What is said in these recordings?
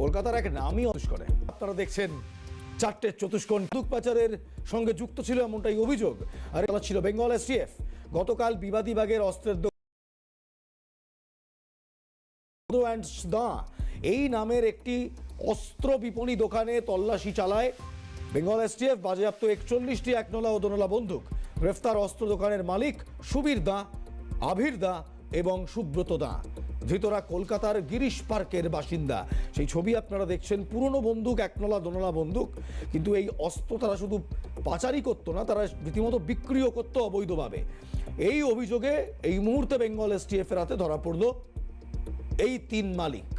কলকাতার এক নামই অদুষ করে। আপনারা দেখছেন চারটে চতুষ্কোণ বন্দুক পাচারের সঙ্গে যুক্ত ছিল এমনটাই অভিযোগ। আর এটা ছিল বেঙ্গল এসটিএফ। গতকাল বিবাদী বাগের অস্ত্রের দা। এই নামের একটি অস্ত্র বিপণী দোকানে তল্লাশি চালায় বেঙ্গল এসটিএফ। বাজেয়াপ্ত একচল্লিশটি একনলা ও দোনলা বন্দুক। গ্রেফতার অস্ত্র দোকানের মালিক সুবীর দা, আভির দা এবং সুব্রত দা। ধৃতরা কলকাতার গিরিশ পার্কের বাসিন্দা। সেই ছবি আপনারা দেখছেন, পুরনো বন্দুক, একনলা দোনলা বন্দুক। কিন্তু এই অস্ত্র তারা শুধু পাচারই করতো না, তারা রীতিমতো বিক্রিও করতো অবৈধভাবে। এই অভিযোগে এই মুহূর্তে বেঙ্গল এসটিএফ এর হাতে ধরা পড়ল এই তিন মালিক।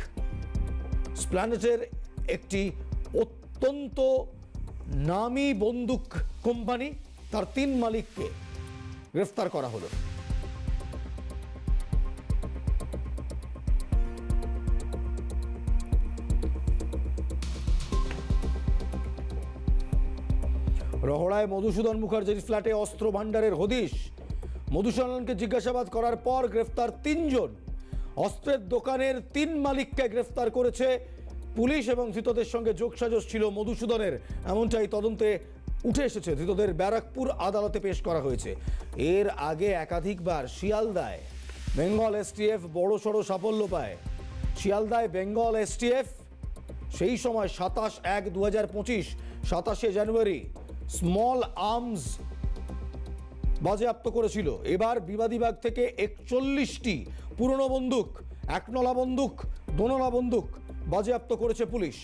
স্প্ল্যানেটের একটি অত্যন্ত নামী বন্দুক কোম্পানি, তার তিন মালিককে গ্রেফতার করা হলো। রহড়ায় মধুসূদন মুখার্জির ফ্ল্যাটে অস্ত্র ভাণ্ডারের হদিশ। মধুসূদনকে জিজ্ঞাসাবাদ করার পর গ্রেফতার তিনজন। অস্ত্রের দোকানের তিন মালিককে গ্রেফতার করেছে পুলিশ এবং ধৃতদের সঙ্গে যোগসাজশ ছিল মধুসূদনের। এমনটাই তদন্তে উঠে এসেছে। ধৃতদের ব্যারাকপুর আদালতে পেশ করা হয়েছে। এর আগে একাধিকবার শিয়ালদায় বেঙ্গল এসটিএফ বড়সড় সাফল্য পায়। শিয়ালদায় বেঙ্গল এসটিএফ সেই সময় সাতাশ এক দু হাজার পঁচিশ, সাতাশে জানুয়ারি স্মল আর্মস বাজেয়াপ্ত করেছিল। এবার বিবাদীবাগ থেকে একচল্লিশটি পুরনো বন্দুক একনলা বন্দুক দোনলা বন্দুক বাজেয়াপ্ত করেছে পুলিশ।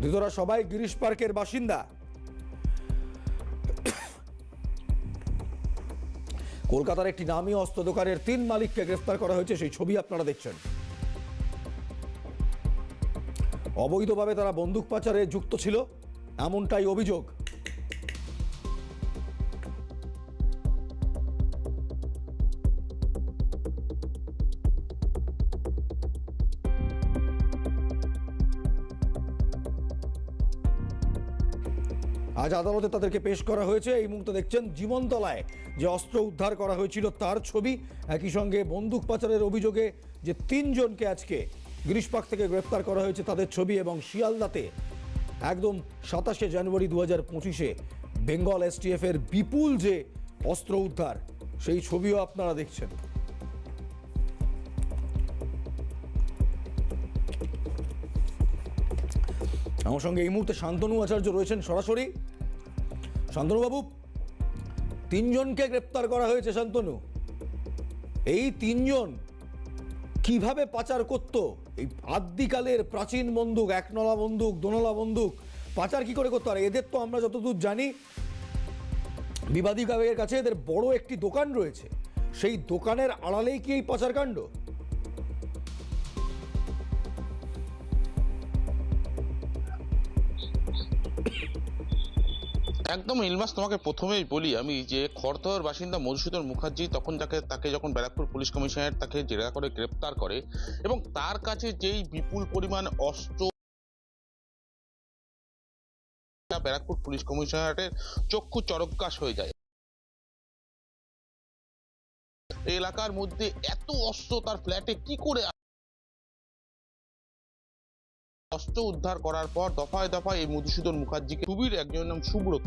ধৃতরা সবাই গিরিশ পার্কের বাসিন্দা। কলকাতার একটি নামী অস্ত্র দোকানের তিন মালিককে গ্রেফতার করা হয়েছে, সেই ছবি আপনারা দেখছেন। অবৈধভাবে তারা বন্দুক পাচারে যুক্ত ছিল, এমনটাই অভিযোগ। আজ আদালতে তাদেরকে পেশ করা হয়েছে। এই মুহূর্তে দেখছেন জীবনতলায় যে অস্ত্র উদ্ধার করা হয়েছিল তার ছবি। একই সঙ্গে বন্দুক পাচারের অভিযোগে যে তিনজনকে আজকে গিরিশপাক থেকে গ্রেপ্তার করা হয়েছে তাদের ছবি এবং শিয়ালদাতে একদম সাতাশে জানুয়ারি দু হাজার পঁচিশে বেঙ্গল এসটিএফ এর বিপুল যে অস্ত্র উদ্ধার, সেই ছবিও আপনারা দেখছেন। আমার সঙ্গে এই মুহূর্তে শান্তনু আচার্য রয়েছেন সরাসরি। শান্তনুবাবু, তিনজনকে গ্রেপ্তার করা হয়েছে শান্তনু। এই তিনজন কীভাবে পাচার করত? এই আদ্যিকালের প্রাচীন বন্দুক, একনলা বন্দুক, দোনলা বন্দুক, পাচার কি করে করতো? আর এদের তো আমরা যতদূর জানি বিবাদী কাছে এদের বড় একটি দোকান রয়েছে। সেই দোকানের আড়ালেই কি এই পাচার একদম ইলমাস, তোমাকে প্রথমেই বলি আমি যে খড়দহর বাসিন্দা মধুসূদন মুখার্জি তখন তাকে তাকে যখন ব্যারাকপুর পুলিশ কমিশনার তাকে জেরা করে, গ্রেপ্তার করে এবং তার কাছে যেই বিপুল পরিমাণ অস্ত্র ব্যারাকপুর পুলিশ কমিশনারের চক্ষু চরকাশ হয়ে যায়। এলাকার মধ্যে এত অস্ত্র তার ফ্ল্যাটে কি করে অস্ত্র উদ্ধার করার পর দফায় দফায় এই মধুসূদন মুখার্জিকে সুবীর একজনের নাম সুব্রত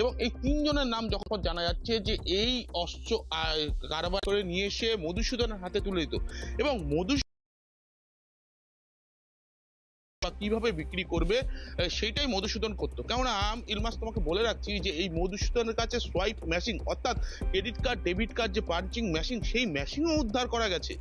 এবং এই তিনজনের নাম যখন জানা যাচ্ছে যে এই অস্ত্র কারবার করে নিয়ে এসে মধুসূদনের হাতে তুলে দিত এবং মধু কীভাবে বিক্রি করবে আহ, সেইটাই মধুসূদন করতো। আম ইলমাস তোমাকে বলে রাখছি যে এই মধুসূদনের কাছে সোয়াইপ মেশিন অর্থাৎ ক্রেডিট কার্ড ডেবিট কার্ড যে পাঞ্চিং মেশিন সেই মেশিনও উদ্ধার করা গেছে।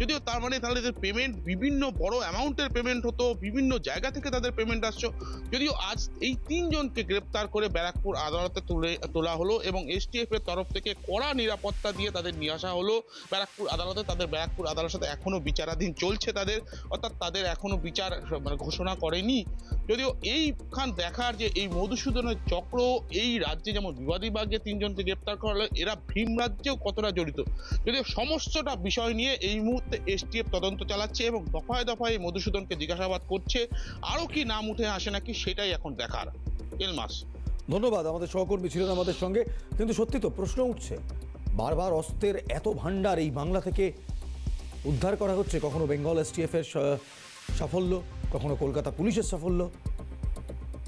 যদিও তার মানে তাহলে পেমেন্ট বিভিন্ন বড় অ্যামাউন্টের পেমেন্ট হতো, বিভিন্ন জায়গা থেকে তাদের পেমেন্ট আসছো যদিও আজ এই তিনজনকে গ্রেপ্তার করে ব্যারাকপুর আদালতে তুলে, তোলা হলো এবং এসটিএফ এর তরফ থেকে কড়া নিরাপত্তা দিয়ে তাদের নিয়ে আসা হলো। ব্যারাকপুর আদালতে তাদের ব্যারাকপুর আদালতের সাথে এখনও বিচারাধীন চলছে তাদের, অর্থাৎ তাদের এখনও বিচার মানে ঘোষণা করেনি। যদিও এইখান দেখার যে এই মধুসূদনের চক্র, এই রাজ্যে যেমন বিবাদী বাগে তিনজনকে গ্রেপ্তার করা হলো, এরা ভীম রাজ্যেও কতটা জড়িত? যদিও সমস্তটা বিষয় নিয়ে এই মুহূর্তে এসটিএফ তদন্ত চালাচ্ছে এবং দফায় দফায় মধুসূদনকে জিজ্ঞাসাবাদ করছে। আরও কি নাম উঠে আসে নাকি সেটাই এখন দেখার। এলমাস। ধন্যবাদ, আমাদের সহকর্মী ছিলেন আমাদের সঙ্গে। কিন্তু সত্যি তো প্রশ্ন উঠছে, বারবার অস্ত্রের এত ভাণ্ডার এই বাংলা থেকে উদ্ধার করা হচ্ছে? কখনো বেঙ্গল এসটিএফ এর সা- সাফল্য? কখনো কলকাতা পুলিশের সাফল্য?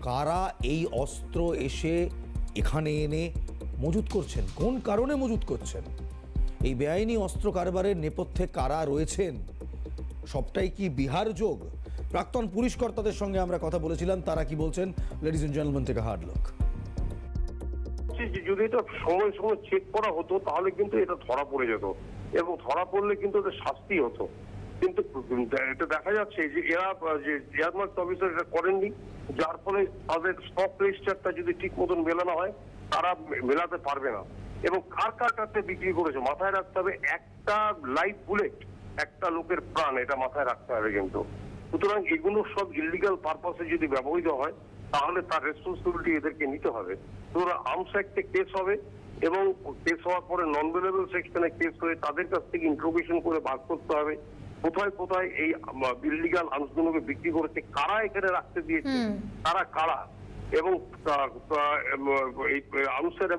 কারা এই অস্ত্র এসে এখানে এনে মজুত করছেন? কোন কারণে মজুত করছেন? এই বেআইনি অস্ত্র কারবারের নেপথ্যে কারা রয়েছেন? সবটাই কি বিহার যোগ? প্রাক্তন পুলিশ কর্তাদের সঙ্গে আমরা কথা বলেছিলাম, তারা কি বলছেন? লেডিস এন্ড জেন্টলম্যান থেকে হার্ড লুক যদি এটা সময় সময় চেক করা হতো, তাহলে কিন্তু এটা ধরা পড়ে যেত। এবং ধরা পড়লে কিন্তু ওদের শাস্তি হতো। কিন্তু এটা দেখা যাচ্ছে যে এরা যে এয়ারমার্ক অফিসার এটা করেননি, যার ফলে তাদের স্টক রেজিস্টারটা যদি ঠিক মতন মেলানো হয়, তারা মেলাতে পারবে না। এবং কার কার কাছে বিক্রি করেছে? মাথায় রাখতে হবে একটা লাইফ বুলেট একটা লোকের প্রাণ, এটা মাথায় রাখতে হবে কিন্তু। সুতরাং এগুলো সব ইলিগাল পারপাসে যদি ব্যবহৃত হয়, তাহলে তার রেসপন্সিবিলিটি এদেরকে নিতে হবে। ওরা আর্মস অ্যাক্টে কেস হবে এবং কেস হওয়ার পরে নন ভেলেবল সেকশনে কেস হয়ে তাদের কাছ থেকে ইন্ট্রোগেশন করে বার করতে হবে। কোথায় কোথায় এই ইলিগাল আর্মসগুলোকে বিক্রি করেছে কারা এখানে রাখতে দিয়েছে তারা কারা? এবং এই আর্মসের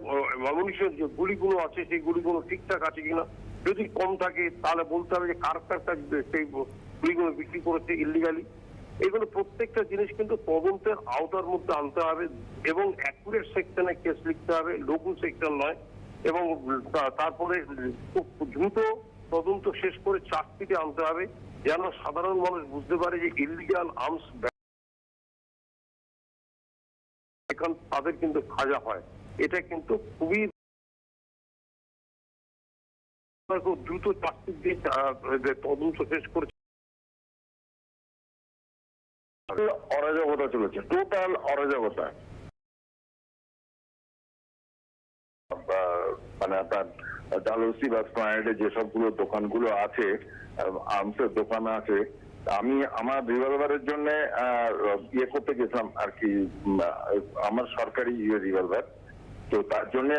অ্যামুনিশন যে গুলিগুলো আছে সেই গুলিগুলো ঠিকঠাক আছে কিনা? যদি কম থাকে তাহলে বলতে হবে যে কার কার কাছে সেই গুলিগুলো বিক্রি করেছে ইলিগালি এগুলো প্রত্যেকটা জিনিস কিন্তু তদন্তের আওতার মধ্যে আনতে হবে এবং অ্যাকুরেট সেকশনে কেস লিখতে হবে লঘু সেকশন নয়। এবং তারপরে খুব দ্রুত তদন্ত শেষ করে চাকরিতে আনতে হবে, যেন সাধারণ মানুষ বুঝতে পারে যে ইলিগাল আর্মস এখান তাদের কিন্তু খাজা হয়। এটা কিন্তু খুবই খুব দ্রুত চাকরি দিয়ে তদন্ত শেষ করে অরাজকতা চলেছে টোটাল অরাজকতা। মানে আপনার ডালহৌসি বা স্প্লানেডে যেসবগুলো দোকানগুলো আছে আর্মসের দোকান আছে, আমি আমার রিভলভারের জন্য ইয়ে করতে গেছিলাম আর কি আমার সরকারি ইয়ে রিভলভার তো তার জন্য